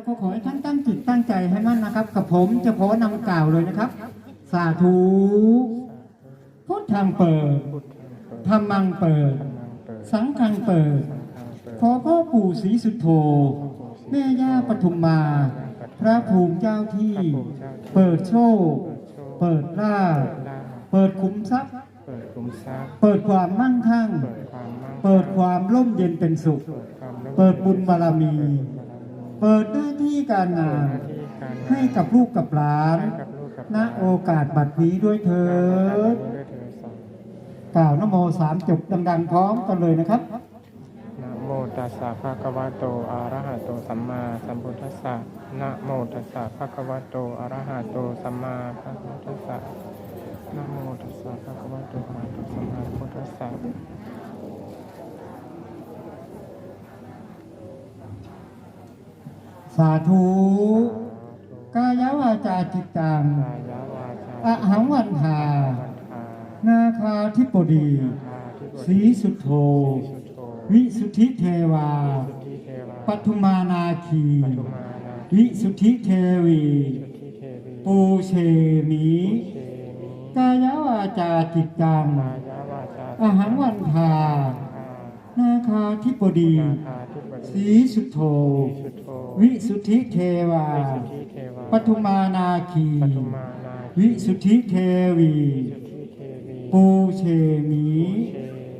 นะครับก็ขอให้ท่านตั้งจิตตั้งใจให้มั่นนะครับ กับผมจะขอนำกล่าวเลยนะครับ สาธุพุทธังเปิดพุทธังเปิดธรรมังเปิดธรรมังเปิดสังฆังเปิด สังฆังเปิด ขอพ่อปู่ศรีสุโธ แม่ย่าปทุมมา พระภูมิเจ้าที่ เปิดโชค เปิดลาภลาภเปิดคุ้มทรัพย์เปิดคุมทรัพย์ เปิดความมั่งคั่ง เปิดความมั่งเปิดความร่มเย็นเป็นสุข เปิดความร่มเปิดบุญบารมี เปิดบารมีเปิดหน้าที่การงานหน้าที่การงาน ให้กับลูกกับหลานให้กับลูกกับณโอกาสบัดนี้ด้วยเถิดด้วยเถิดสองกล่าวนโมสามจบดังๆพร้อมกันเลยนะครับนะโมตัสสะภะคะวะโตอะระหะโตสัมมาสัมพุทธัสสะนะโมตัสสะภะคะวะโตอะระหะโตสัมมาสัมพุทธัสสะนะโมตัสสะภะคะวะโตอะระหะโตสัมมาสัมพุทธัสสะาธุกายวาจาจิตตังอหังวันทานาคาธิปดี สีสุโธ วิสุทธิเทวาสุทธิเทวาปทุมานาคี วิสุทธิเทวี ปูเชมีกายวาจาจิตตังอหังวันทาทา นาคาธิปดีนาคาทิบดีสีสุโธสุโธวิสุทธิเทวาวิสุทธิเทวา ปทุมานาคีปทุมานาวิสุทธิเทวีสุทธิเทวี ปูเชมีเชมิ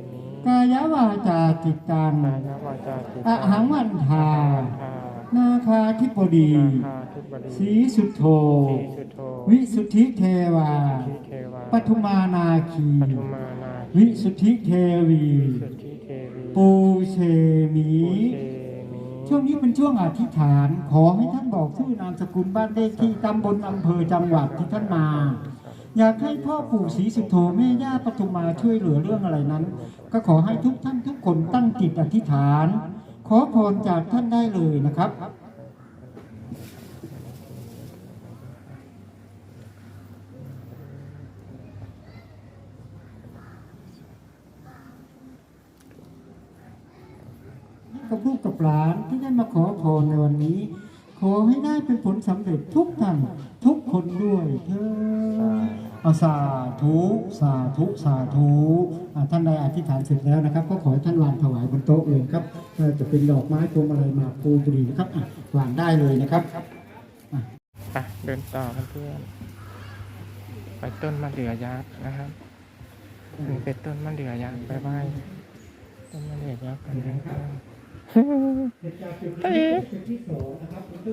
กายวาจาจิตตังกายวาจาจิตอะหังวันทาทา นาคาธิปดีนาคาทิบดีสีสุโธสีสุโธ วิสุทธิเทวาสุทธิเทวา ปทุมานาคีปทุมานาวิสุทธิเทวีสุทธิเทวี ปูเชมี ปูเชมิช่วงนี้เป็นช่วงอธิษฐาน ขอให้ท่านบอกชื่อนามสกุลบ้านเลขที่ตำบลอำเภอจังหวัดที่ท่านมา อยากให้พ่อปู่ศรีสุโธแม่ย่าปทุมมาช่วยเหลือเรื่องอะไรนั้น ก็ขอให้ทุกท่านทุกคนตั้งจิตอธิษฐาน ขอพรจากท่านได้เลยนะครับกับลูกกับหลานที่ได้มาขอ พรในวันนี้ ขอให้ได้เป็นผลสำเร็จทุกท่านทุกคนด้วยเถิดเอาสาธุสาธุสาธุอ่าท่านใดอธิษฐานเสร็จแล้วนะครับ ก็ขอให้ท่านวางถวายบนโต๊ะเลยครับเอ่อจะเป็นดอกไม้พวงมาลัยหมากพลูบุหรี่นะครับอะวางได้เลยนะครับไปเดินต่อเพื่อนๆไปต้นมะเดื่อยักษ์นะครับถึงเป็นต้นมะเดื่อยักษ์ไปไหว้ต้นมะเดื่อยักษ์กันนะครับ ตาเอ๋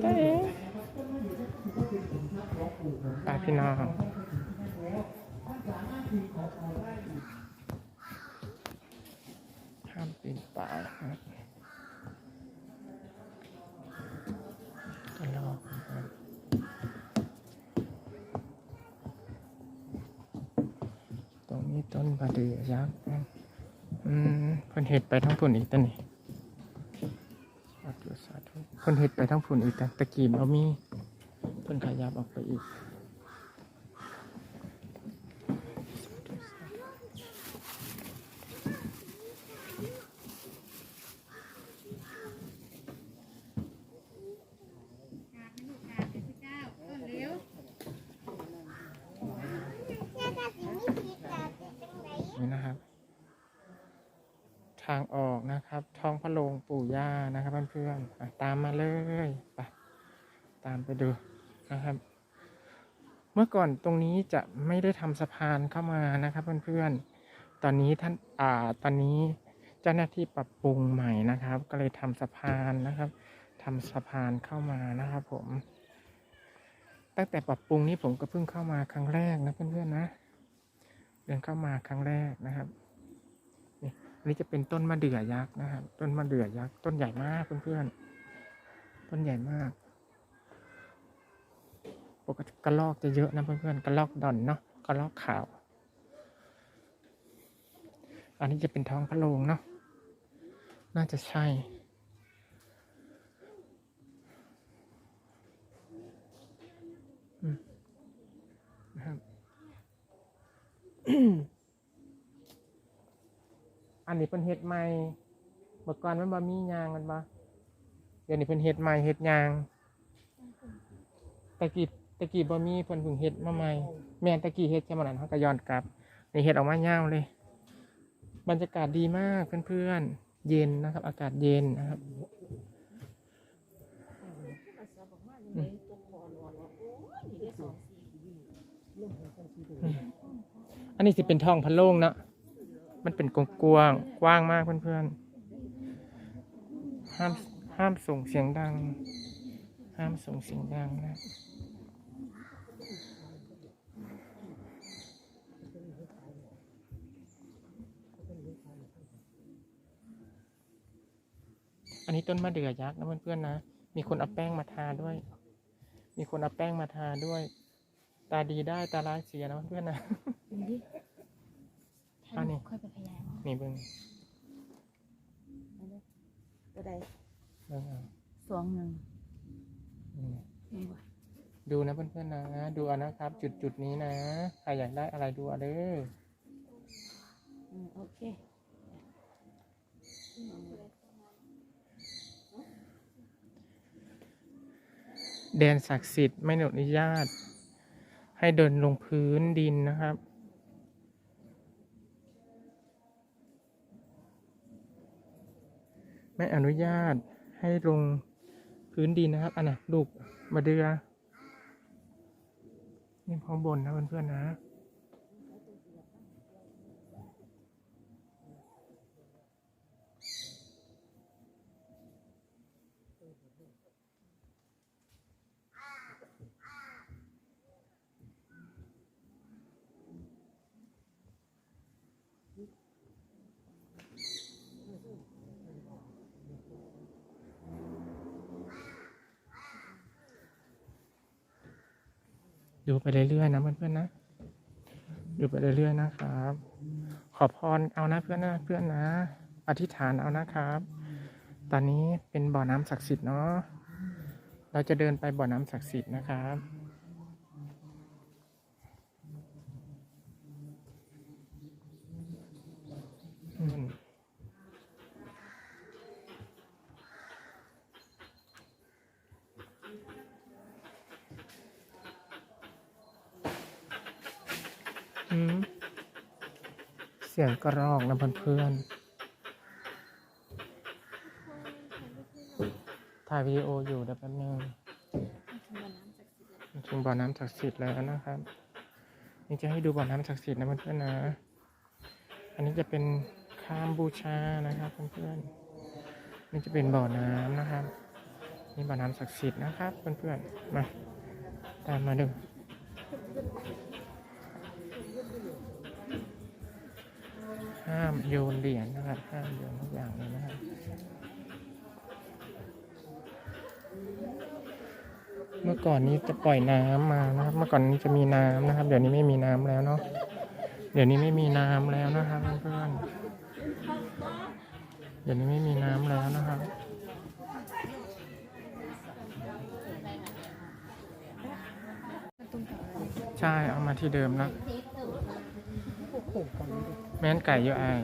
ตาเอ๋ไปพี่น้องห้ามปีนป่ายครับกระลอกนะครับตรงนี้ต้นมะเดื่อยักษ์นะอืมเพิ่นเห็ดไปทั้งพุ่นอีกตัวนี้ เพิ่นเห็ดไปทั้งฝุ่นอีกแต่ตะกี้บ่มีเพิ่นขยับออกไปอีกนี่นะครับ ทางออกนะครับ ท้องพระโรงปู่ย่านะครับเพื่อนๆตามมาเลยไปตามไปดูนะครับ เมื่อก่อนตรงนี้จะไม่ได้ทำสะพานเข้ามานะครับเพื่อนๆตอนนี้ท่านอ่าตอนนี้เจ้าหน้าที่ปรับปรุงใหม่นะครับ ก็เลยทำสะพานนะครับทำสะพานเข้ามานะครับ ผม ตั้งแต่ปรับปรุงนี้ผมก็เพิ่งเข้ามาครั้งแรกนะเพื่อนๆนะเดินเข้ามาครั้งแรกนะครับ อันนี้จะเป็นต้นมะเดื่อยักษ์นะครับ ต้นมะเดื่อยักษ์ต้นใหญ่มากเพื่อนๆ ต้นใหญ่มาก ปกติกระลอกจะเยอะนะเพื่อนๆกระลอกดอนเนาะกระลอกขาว อันนี้จะเป็นท้องพระโรงเนาะ น่าจะใช่อืมนะครับ อันนี้เป็นเห็ดใหม่เมื่อก่อนมันบ่มียางมันบ่เดี๋ยวนี้เป็นเห็ดใหม่เห็ดยางตะกี้ตะกี้บ่มีเพิ่นเพิ่งเฮ็ดมาใหม่แม่นตะกี้เฮ็ดแค่มื้อนั้นเฮาก็ย้อนกลับนี่เฮ็ดออกมายาวเลย บรรยากาศดีมากเพื่อนๆเย็นนะครับ อากาศเย็นนะครับอันนี้สิเป็นทองพะโล่งเนาะ มันเป็นกว้างกว้างมากเพื่อนๆ ห้ามห้ามส่งเสียงดัง ห้ามส่งเสียงดังนะอันนี้ต้นมะเดื่อยักษ์นะเพื่อนๆนะ มีคนเอาแป้งมาทาด้วย มีคนเอาแป้งมาทาด้วย ตาดีได้ตาร้ายเสียนะเพื่อนๆนะ ดูดิอันนี้ค่อยไปขยายเอานี่เบิ้งตัวใดเบิ้งเอาสองหนึ่งนี่นี่วะดูนะเพื่อนๆนะ ดูเอานะครับ จุดจุดๆนี้นะใครอยากได้อะไรดูเอาเด้ออืมโอเคแดนศักดิ์สิทธิ์ไม่อนุญาต ให้เดินลงพื้นดินนะครับ ไม่อนุญาตให้ลงพื้นดินนะครับ อันน่ะลูกมาเดือนี่ข้างบนนะเพื่อนๆนะ ดูไปเรื่อยๆนะเพื่อนๆนะดูไปเรื่อยๆนะครับ ขอพรเอานะเพื่อนนะเพื่อนนะ อธิษฐานเอานะครับ ตอนนี้เป็นบ่อน้ำศักดิ์สิทธิ์เนาะเราจะเดินไปบ่อน้ำศักดิ์สิทธิ์นะครับ สียงกระรอกนะเพื่อนๆถ่ายวิดีโออยู่เดี๋ยวแป๊บนึงถึงบ่อน้ำศักดิ์สิทธิ์แล้วนะครับ นี่จะให้ดูบ่อน้ำศักดิ์สิทธิ์นะเพื่อนๆนะ อันนี้จะเป็นข้ามบูชานะครับเพื่อนๆ นี่จะเป็นบ่อน้ำนะครับ นี่บ่อน้ำศักดิ์สิทธิ์นะครับเพื่อนๆ มาตามมาดู ห้ามโยนเหรียญนะครับห้ามโยนทุกอย่างเลยนะครับเมื่อก่อนนี้จะปล่อยน้ำมานะครับ เมื่อก่อนนี้จะมีน้ำนะครับ เดี๋ยวนี้ไม่มีน้ำแล้วเนาะเดี๋ยวนี้ไม่มีน้ำแล้วนะครับเพื่อนเดี๋ยวนี้ไม่มีน้ำแล้วนะครับใช่เอามาที่เดิมนะ แม่นไก่อยู่ไอาย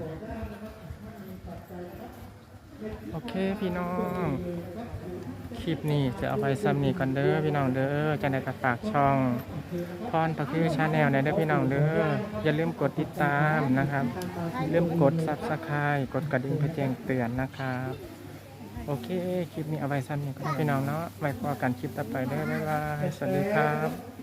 โอเคพี่น้อง คลิปนี้จะเอาไปซ้ำนี่ก่อนเด้อพี่น้องเด้อจะได้กระฝากช่องพรพระคือชาแนลในเด้อพี่น้องเด้ออย่าลืมกดติดตามนะครับอย่าลืมกดซับสไครต์กดกระดิ่งเพื่อแจ้งเตือนนะครับ โอเค คลิปนี้เอาไว้ซ้ำนี่ก่อนพี่น้องเนาะไว้พอกันคลิปต่อไปเด้อบ๊ายบายสวัสดีครับ